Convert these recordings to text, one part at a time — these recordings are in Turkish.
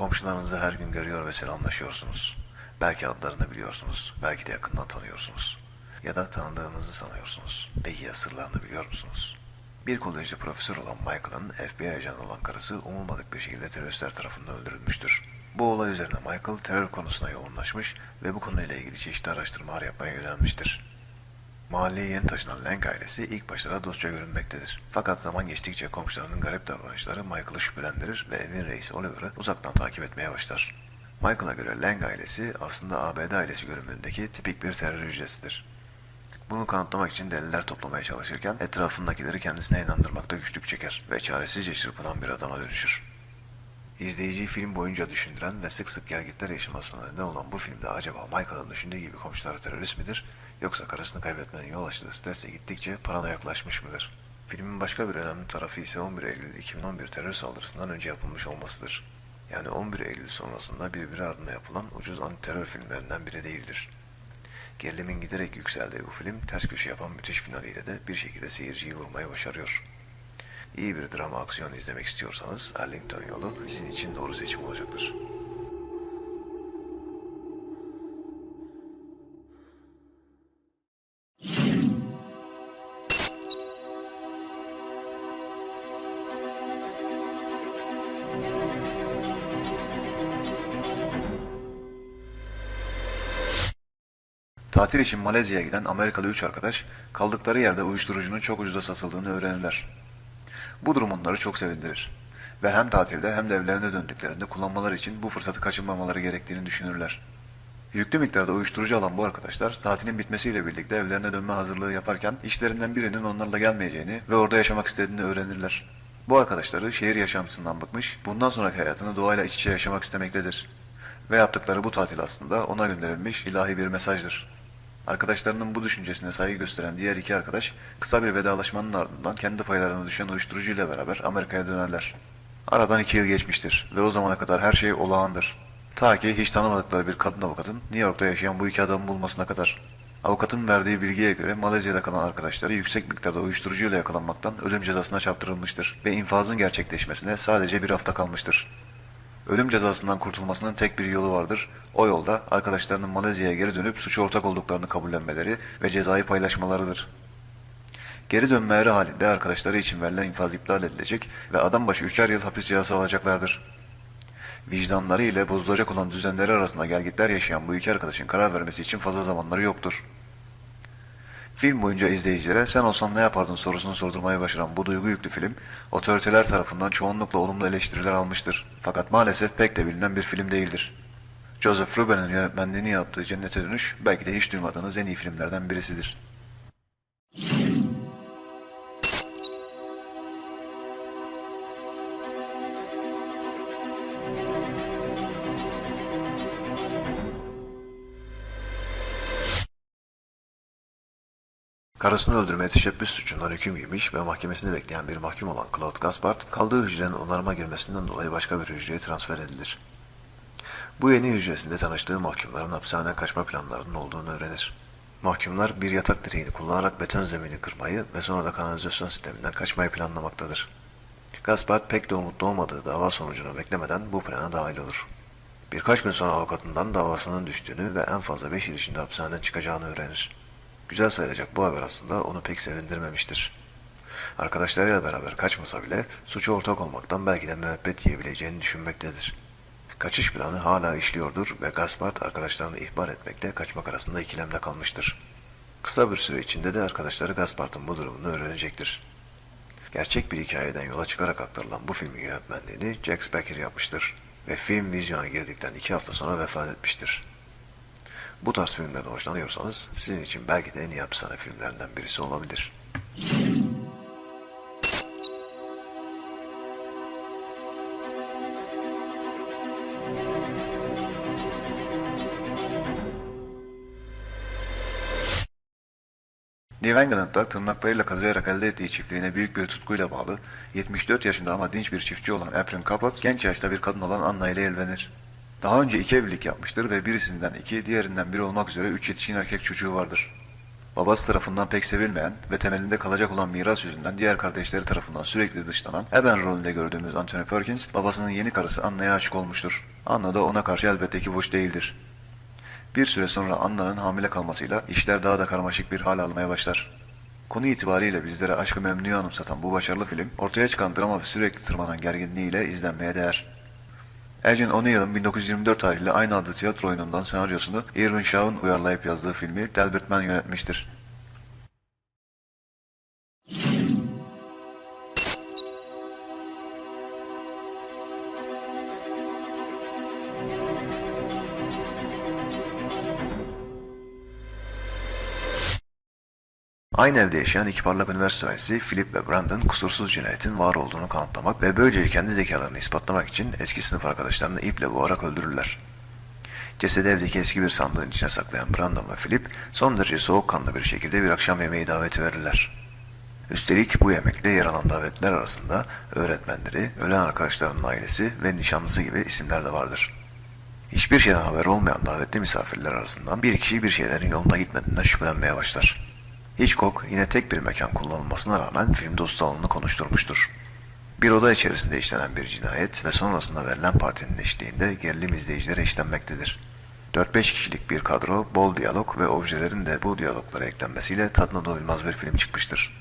Komşularınızı her gün görüyor ve selamlaşıyorsunuz. Belki adlarını biliyorsunuz, belki de yakından tanıyorsunuz. Ya da tanıdığınızı sanıyorsunuz. Peki ya sırlarını biliyor musunuz? Bir kolejde profesör olan Michael'ın FBI ajanı olan karısı umulmadık bir şekilde teröristler tarafından öldürülmüştür. Bu olay üzerine Michael terör konusuna yoğunlaşmış ve bu konuyla ilgili çeşitli araştırmalar yapmaya yönelmiştir. Mahalleye yeni taşınan Lang ailesi ilk başlara dostça görünmektedir. Fakat zaman geçtikçe komşularının garip davranışları Michael'ı şüphelendirir ve evin reisi Oliver'ı uzaktan takip etmeye başlar. Michael'a göre Lang ailesi aslında ABD ailesi görünümündeki tipik bir terör hücresidir. Bunu kanıtlamak için deliller toplamaya çalışırken etrafındakileri kendisine inandırmakta güçlük çeker ve çaresizce çırpınan bir adama dönüşür. İzleyiciyi film boyunca düşündüren ve sık sık gelgitler yaşamasına neden olan bu filmde acaba Michael'ın düşündüğü gibi komşuları terörist midir yoksa karısını kaybetmenin yol açtığı stresle gittikçe paranoyaklaşmış mıdır? Filmin başka bir önemli tarafı ise 11 Eylül 2011 terör saldırısından önce yapılmış olmasıdır. Yani 11 Eylül sonrasında birbiri ardına yapılan ucuz anti-terör filmlerinden biri değildir. Gerilimin giderek yükseldiği bu film ters köşe yapan müthiş finaliyle de bir şekilde seyirciyi vurmayı başarıyor. İyi bir drama aksiyon izlemek istiyorsanız Arlington yolu sizin için doğru seçim olacaktır. Tatil için Malezya'ya giden Amerikalı üç arkadaş kaldıkları yerde uyuşturucunun çok ucuza satıldığını öğrenirler. Bu durum onları çok sevindirir ve hem tatilde hem de evlerine döndüklerinde kullanmaları için bu fırsatı kaçırmamaları gerektiğini düşünürler. Yüklü miktarda uyuşturucu alan bu arkadaşlar tatilin bitmesiyle birlikte evlerine dönme hazırlığı yaparken işlerinden birinin onlarla gelmeyeceğini ve orada yaşamak istediğini öğrenirler. Bu arkadaşları şehir yaşantısından bıkmış, bundan sonraki hayatını doğayla iç içe yaşamak istemektedir. Ve yaptıkları bu tatil aslında ona gönderilmiş ilahi bir mesajdır. Arkadaşlarının bu düşüncesine saygı gösteren diğer iki arkadaş kısa bir vedalaşmanın ardından kendi paylarına düşen uyuşturucuyla beraber Amerika'ya dönerler. Aradan iki yıl geçmiştir ve o zamana kadar her şey olağandır. Ta ki hiç tanımadıkları bir kadın avukatın New York'ta yaşayan bu iki adamı bulmasına kadar. Avukatın verdiği bilgiye göre Malezya'da kalan arkadaşları yüksek miktarda uyuşturucuyla yakalanmaktan ölüm cezasına çarptırılmıştır ve infazın gerçekleşmesine sadece bir hafta kalmıştır. Ölüm cezasından kurtulmasının tek bir yolu vardır. O yolda arkadaşlarının Malezya'ya geri dönüp suça ortak olduklarını kabullenmeleri ve cezayı paylaşmalarıdır. Geri dönmeleri halinde arkadaşları için verilen infaz iptal edilecek ve adam başı üçer yıl hapis cezası alacaklardır. Vicdanları ile bozulacak olan düzenleri arasında gelgitler yaşayan bu iki arkadaşın karar vermesi için fazla zamanları yoktur. Film boyunca izleyicilere sen olsan ne yapardın sorusunu sordurmayı başaran bu duygu yüklü film, otoriteler tarafından çoğunlukla olumlu eleştiriler almıştır. Fakat maalesef pek de bilinen bir film değildir. Joseph Ruben'in yönetmenliğini yaptığı Cennete Dönüş belki de hiç duymadığınız en iyi filmlerden birisidir. Karısını öldürmeye teşebbüs suçundan hüküm giymiş ve mahkemesini bekleyen bir mahkum olan Claude Gaspard, kaldığı hücrenin onarıma girmesinden dolayı başka bir hücreye transfer edilir. Bu yeni hücresinde tanıştığı mahkumların hapishaneden kaçma planlarının olduğunu öğrenir. Mahkumlar bir yatak direğini kullanarak beton zemini kırmayı ve sonra da kanalizasyon sisteminden kaçmayı planlamaktadır. Gaspard pek de umutlu olmadığı dava sonucunu beklemeden bu plana dahil olur. Birkaç gün sonra avukatından davasının düştüğünü ve en fazla 5 yıl içinde hapishaneden çıkacağını öğrenir. Güzel sayılacak bu haber aslında onu pek sevindirmemiştir. Arkadaşlarıyla beraber kaçmasa bile suça ortak olmaktan belki de müebbet yiyebileceğini düşünmektedir. Kaçış planı hala işliyordur ve Gaspard arkadaşlarını ihbar etmekle kaçmak arasında ikilemde kalmıştır. Kısa bir süre içinde de arkadaşları Gaspard'ın bu durumunu öğrenecektir. Gerçek bir hikayeden yola çıkarak aktarılan bu filmin yönetmenliğini Jack Becker yapmıştır ve film vizyona girdikten iki hafta sonra vefat etmiştir. Bu tarz filmlerden hoşlanıyorsanız sizin için belki de en iyi hapishane filmlerinden birisi olabilir. England'da tırnaklarıyla kazıyarak elde ettiği çiftliğine büyük bir tutkuyla bağlı, 74 yaşında ama dinç bir çiftçi olan Efren Kapot, genç yaşta bir kadın olan Anna ile evlenir. Daha önce iki evlilik yapmıştır ve birisinden iki, diğerinden biri olmak üzere üç yetişkin erkek çocuğu vardır. Babası tarafından pek sevilmeyen ve temelinde kalacak olan miras yüzünden diğer kardeşleri tarafından sürekli dışlanan Eben rolünde gördüğümüz Anthony Perkins, babasının yeni karısı Anna'ya aşık olmuştur. Anna da ona karşı elbette ki boş değildir. Bir süre sonra Anna'nın hamile kalmasıyla işler daha da karmaşık bir hal almaya başlar. Konu itibariyle bizlere aşkı memnuyu anımsatan bu başarılı film, ortaya çıkan drama ve sürekli tırmanan gerginliğiyle izlenmeye değer. Elgin O'Neill'ın 1924 tarihli aynı adlı tiyatro oyunundan senaryosunu Irwin Shaw'un uyarlayıp yazdığı filmi Delbert Mann yönetmiştir. Aynı evde yaşayan iki parlak üniversite öğrencisi Philip ve Brandon kusursuz cinayetin var olduğunu kanıtlamak ve böylece kendi zekalarını ispatlamak için eski sınıf arkadaşlarını iple boğarak öldürürler. Cesedi evdeki eski bir sandığın içine saklayan Brandon ve Philip son derece soğukkanlı bir şekilde bir akşam yemeği daveti verirler. Üstelik bu yemekte yer alan davetler arasında öğretmenleri, ölen arkadaşlarının ailesi ve nişanlısı gibi isimler de vardır. Hiçbir şeyden haber olmayan davetli misafirler arasından bir kişi bir şeylerin yoluna gitmediğinden şüphelenmeye başlar. Hitchcock yine tek bir mekan kullanılmasına rağmen filmde usta alanını konuşturmuştur. Bir oda içerisinde işlenen bir cinayet ve sonrasında verilen partinin eşliğinde gerilim izleyicilere işlenmektedir. 4-5 kişilik bir kadro, bol diyalog ve objelerin de bu diyaloglara eklenmesiyle tadına doyulmaz bir film çıkmıştır.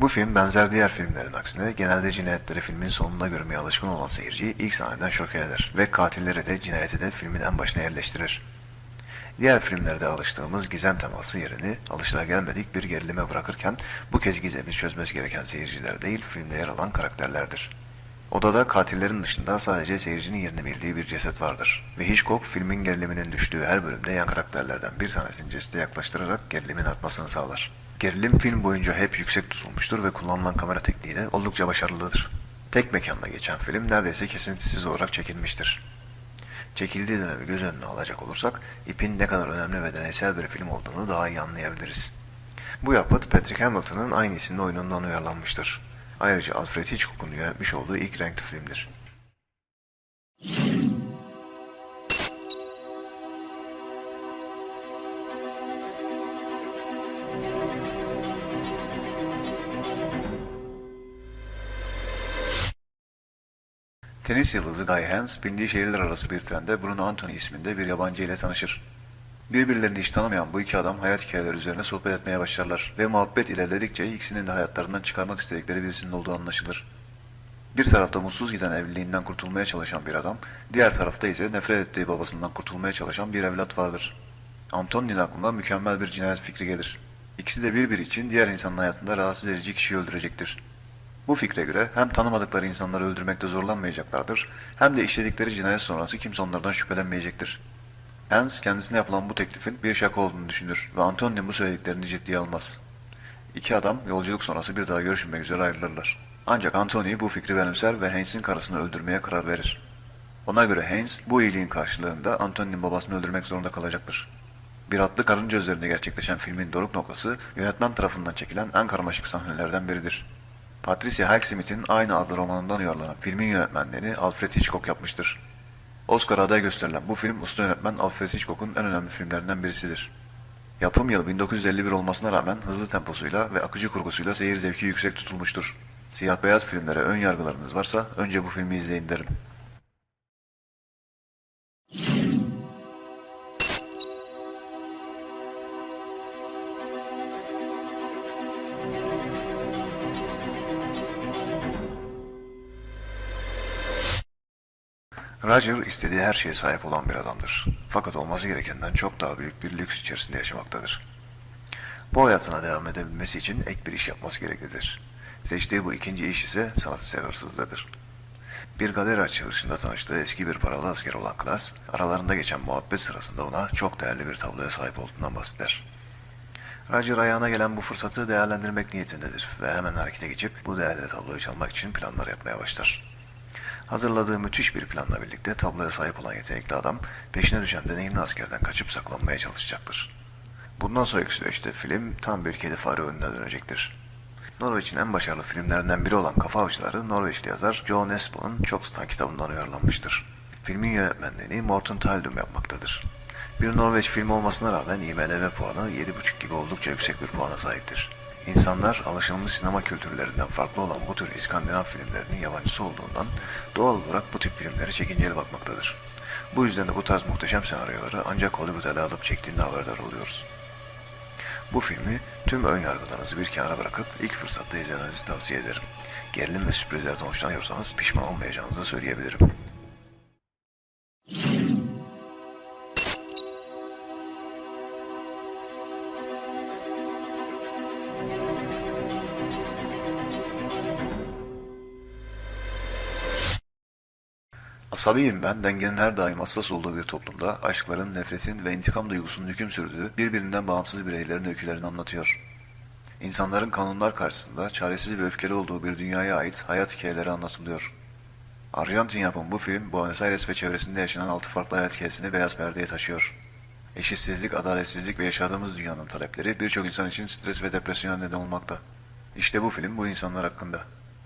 Bu film benzer diğer filmlerin aksine genelde cinayetleri filmin sonunda görmeye alışkın olan seyirciyi ilk sahneden şok eder ve katilleri de cinayeti de filmin en başına yerleştirir. Diğer filmlerde alıştığımız gizem teması yerini alışılagelmedik bir gerilime bırakırken bu kez gizemi çözmesi gereken seyirciler değil filmde yer alan karakterlerdir. Odada katillerin dışında sadece seyircinin yerini bildiği bir ceset vardır. Ve Hitchcock filmin geriliminin düştüğü her bölümde yan karakterlerden bir tanesini cesete yaklaştırarak gerilimin artmasını sağlar. Gerilim film boyunca hep yüksek tutulmuştur ve kullanılan kamera tekniği de oldukça başarılıdır. Tek mekanda geçen film neredeyse kesintisiz olarak çekilmiştir. Çekildiği dönemi göz önüne alacak olursak ipin ne kadar önemli ve deneysel bir film olduğunu daha iyi anlayabiliriz. Bu yapıt Patrick Hamilton'ın aynı isimli oyunundan uyarlanmıştır. Ayrıca Alfred Hitchcock'un yönetmiş olduğu ilk renkli filmdir. Tenis yıldızı Guy Hans, bindiği şehirler arası bir trende Bruno Anthony isminde bir yabancı ile tanışır. Birbirlerini hiç tanımayan bu iki adam hayat hikayeleri üzerine sohbet etmeye başlarlar ve muhabbet ilerledikçe ikisinin de hayatlarından çıkarmak istedikleri birisinin olduğu anlaşılır. Bir tarafta mutsuz giden evliliğinden kurtulmaya çalışan bir adam, diğer tarafta ise nefret ettiği babasından kurtulmaya çalışan bir evlat vardır. Anthony'nin aklına mükemmel bir cinayet fikri gelir. İkisi de birbiri için diğer insanın hayatında rahatsız edici kişiyi öldürecektir. Bu fikre göre hem tanımadıkları insanları öldürmekte zorlanmayacaklardır, hem de işledikleri cinayet sonrası kimse onlardan şüphelenmeyecektir. Hans kendisine yapılan bu teklifin bir şaka olduğunu düşünür ve Antonio'nun bu söylediklerini ciddiye almaz. İki adam yolculuk sonrası bir daha görüşmek üzere ayrılırlar. Ancak Antonio bu fikri benimser ve Haynes'in karısını öldürmeye karar verir. Ona göre Haynes bu iyiliğin karşılığında Antonio'nun babasını öldürmek zorunda kalacaktır. Bir atlı karınca üzerinde gerçekleşen filmin doruk noktası yönetmen tarafından çekilen en karmaşık sahnelerden biridir. Patricia Highsmith'in aynı adlı romanından uyarlanan filmin yönetmenliğini Alfred Hitchcock yapmıştır. Oscar aday gösterilen bu film usta yönetmen Alfred Hitchcock'un en önemli filmlerinden birisidir. Yapım yılı 1951 olmasına rağmen hızlı temposuyla ve akıcı kurgusuyla seyir zevki yüksek tutulmuştur. Siyah beyaz filmlere ön yargılarınız varsa önce bu filmi izleyin derim. Roger istediği her şeye sahip olan bir adamdır. Fakat olması gerekenden çok daha büyük bir lüks içerisinde yaşamaktadır. Bu hayatına devam edebilmesi için ek bir iş yapması gereklidir. Seçtiği bu ikinci iş ise sanat eseri. Bir galeri açılışında tanıştığı eski bir paralı asker olan Klas, aralarında geçen muhabbet sırasında ona çok değerli bir tabloya sahip olduğundan bahseder. Roger ayağına gelen bu fırsatı değerlendirmek niyetindedir ve hemen harekete geçip bu değerli tabloyu çalmak için planlar yapmaya başlar. Hazırladığı müthiş bir planla birlikte tabloya sahip olan yetenekli adam peşine düşen deneyimli askerden kaçıp saklanmaya çalışacaktır. Bundan sonraki süreçte film tam bir kedi fare önüne dönecektir. Norveç'in en başarılı filmlerinden biri olan Kafa Avcıları Norveçli yazar Joe Nesbo'nun çok stan kitabından uyarlanmıştır. Filmin yönetmenliğini Morten Taldum yapmaktadır. Bir Norveç filmi olmasına rağmen IMDb puanı 7.5 gibi oldukça yüksek bir puana sahiptir. İnsanlar alışılmış sinema kültürlerinden farklı olan bu tür İskandinav filmlerinin yabancısı olduğundan doğal olarak bu tip filmlere çekinceli bakmaktadır. Bu yüzden de bu tarz muhteşem senaryoları ancak Hollywood ele alıp çektiğinde haberdar oluyoruz. Bu filmi tüm ön yargılarınızı bir kenara bırakıp ilk fırsatta izlemenizi tavsiye ederim. Gerilim ve sürprizlerden hoşlanıyorsanız pişman olmayacağınızı söyleyebilirim. Asabiyim ben, dengenin her daim hassas olduğu bir toplumda aşkların, nefretin ve intikam duygusunun hüküm sürdüğü birbirinden bağımsız bireylerin öykülerini anlatıyor. İnsanların kanunlar karşısında çaresiz ve öfkeli olduğu bir dünyaya ait hayat hikayeleri anlatılıyor. Arjantin yapım bu film, Buenos Aires ve çevresinde yaşanan altı farklı hayat hikayesini beyaz perdeye taşıyor. Eşitsizlik, adaletsizlik ve yaşadığımız dünyanın talepleri birçok insan için stres ve depresyona neden olmakta. İşte bu film bu insanlar hakkında.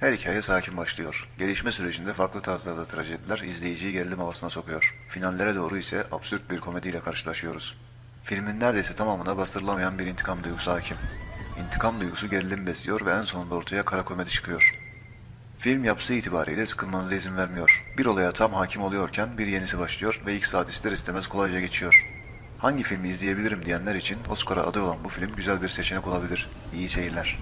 Her hikaye sakin başlıyor. Gelişme sürecinde farklı tarzlarda trajediler izleyiciyi gerilim havasına sokuyor. Finallere doğru ise absürt bir komediyle karşılaşıyoruz. Filmin neredeyse tamamına bastırılamayan bir intikam duygusu hakim. İntikam duygusu gerilim besliyor ve en sonunda ortaya kara komedi çıkıyor. Film yapısı itibariyle sıkılmanıza izin vermiyor. Bir olaya tam hakim oluyorken bir yenisi başlıyor ve ilk saat ister istemez kolayca geçiyor. Hangi filmi izleyebilirim diyenler için Oscar'a aday olan bu film güzel bir seçenek olabilir. İyi seyirler.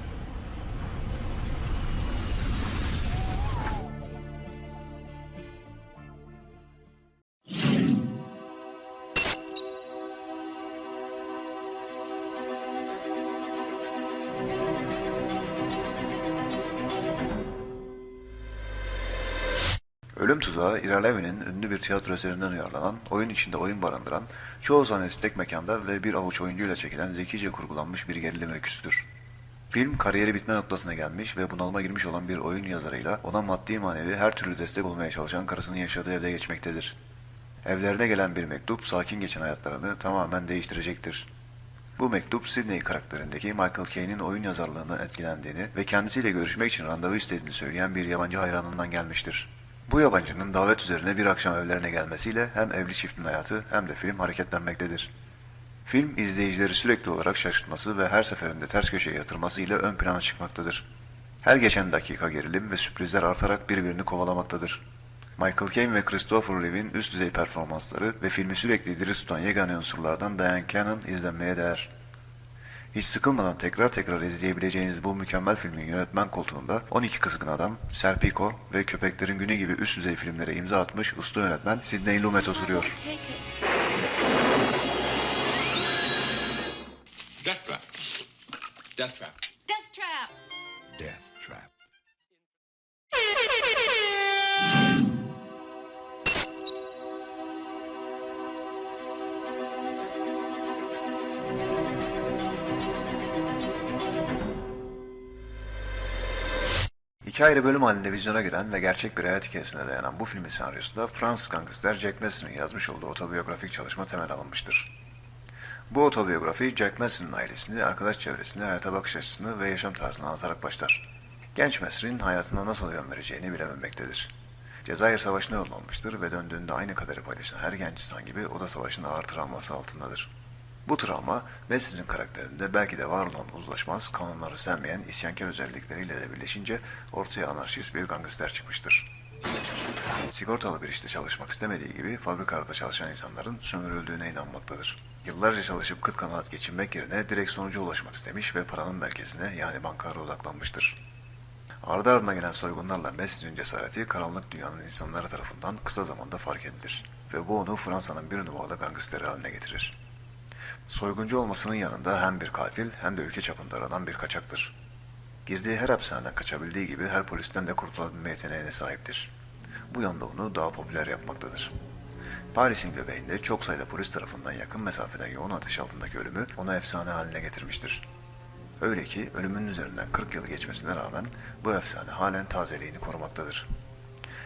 Tiyatro eserinden uyarlanan, oyun içinde oyun barındıran, çoğu sahnesi tek mekanda ve bir avuç oyuncuyla çekilen zekice kurgulanmış bir gerilim öyküsüdür. Film kariyeri bitme noktasına gelmiş ve bunalıma girmiş olan bir oyun yazarıyla ona maddi manevi her türlü destek olmaya çalışan karısının yaşadığı evde geçmektedir. Evlerine gelen bir mektup sakin geçen hayatlarını tamamen değiştirecektir. Bu mektup Sidney karakterindeki Michael Caine'in oyun yazarlığından etkilendiğini ve kendisiyle görüşmek için randevu istediğini söyleyen bir yabancı hayranından gelmiştir. Bu yabancının davet üzerine bir akşam evlerine gelmesiyle hem evli çiftin hayatı hem de film hareketlenmektedir. Film izleyicileri sürekli olarak şaşırtması ve her seferinde ters köşeye yatırması ile ön plana çıkmaktadır. Her geçen dakika gerilim ve sürprizler artarak birbirini kovalamaktadır. Michael Caine ve Christopher Reeve'in üst düzey performansları ve filmi sürekli diri tutan yegane unsurlardan Diane Cannon izlenmeye değer. Hiç sıkılmadan tekrar tekrar izleyebileceğiniz bu mükemmel filmin yönetmen koltuğunda 12 Kızgın Adam, Serpico ve Köpeklerin Günü gibi üst düzey filmlere imza atmış usta yönetmen Sidney Lumet oturuyor. Death trap. Death trap. Death trap. Death İki ayrı bölüm halinde vizyona giren ve gerçek bir hayat hikayesine dayanan bu filmin senaryosunda Fransız gangster Jack Messer'ın yazmış olduğu otobiyografik çalışma temel alınmıştır. Bu otobiyografi Jack Messer'ın ailesini, arkadaş çevresini, hayata bakış açısını ve yaşam tarzını anlatarak başlar. Genç Messer'in hayatına nasıl yön vereceğini bilememektedir. Cezayir Savaşı'na yollanmıştır ve döndüğünde aynı kaderi paylaşan her genç insan gibi o da savaşın ağır travması altındadır. Bu travma Messer'in karakterinde belki de var olan uzlaşmaz, kanunları sevmeyen isyankar özellikleriyle de birleşince ortaya anarşist bir gangster çıkmıştır. Sigortalı bir işte çalışmak istemediği gibi fabrikalarda çalışan insanların sömürüldüğüne inanmaktadır. Yıllarca çalışıp kıt kanaat geçinmek yerine direkt sonuca ulaşmak istemiş ve paranın merkezine yani bankalara odaklanmıştır. Ardı ardına gelen soygunlarla Mesli'nin cesareti karanlık dünyanın insanları tarafından kısa zamanda fark edilir ve bu onu Fransa'nın bir numaralı gangsteri haline getirir. Soyguncu olmasının yanında hem bir katil hem de ülke çapında aranan bir kaçaktır. Girdiği her hapishaneden kaçabildiği gibi her polisten de kurtulabilme yeteneğine sahiptir. Bu yönde onu daha popüler yapmaktadır. Paris'in göbeğinde çok sayıda polis tarafından yakın mesafeden yoğun ateş altındaki ölümü onu efsane haline getirmiştir. Öyle ki ölümünün üzerinden 40 yıl geçmesine rağmen bu efsane halen tazeliğini korumaktadır.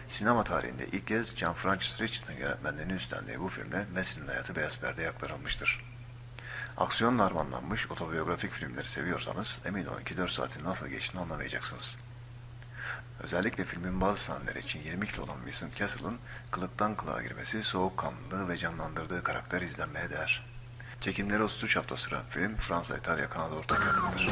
Sinema tarihinde ilk kez John Francis Richardson yönetmenliğini üstlendiği bu filmle Messi'nin hayatı beyaz perdeye aktarılmıştır. Aksiyonla harmanlanmış otobiyografik filmleri seviyorsanız emin olun ki 4 saatin nasıl geçtiğini anlamayacaksınız. Özellikle filmin bazı sahneleri için 20 kilo olan Vincent Castle'ın kılıktan kılığa girmesi, soğukkanlılığı ve canlandırdığı karakter izlenmeye değer. Çekimleri 33 hafta süren film Fransa, İtalya, Kanada ortak yapımıdır.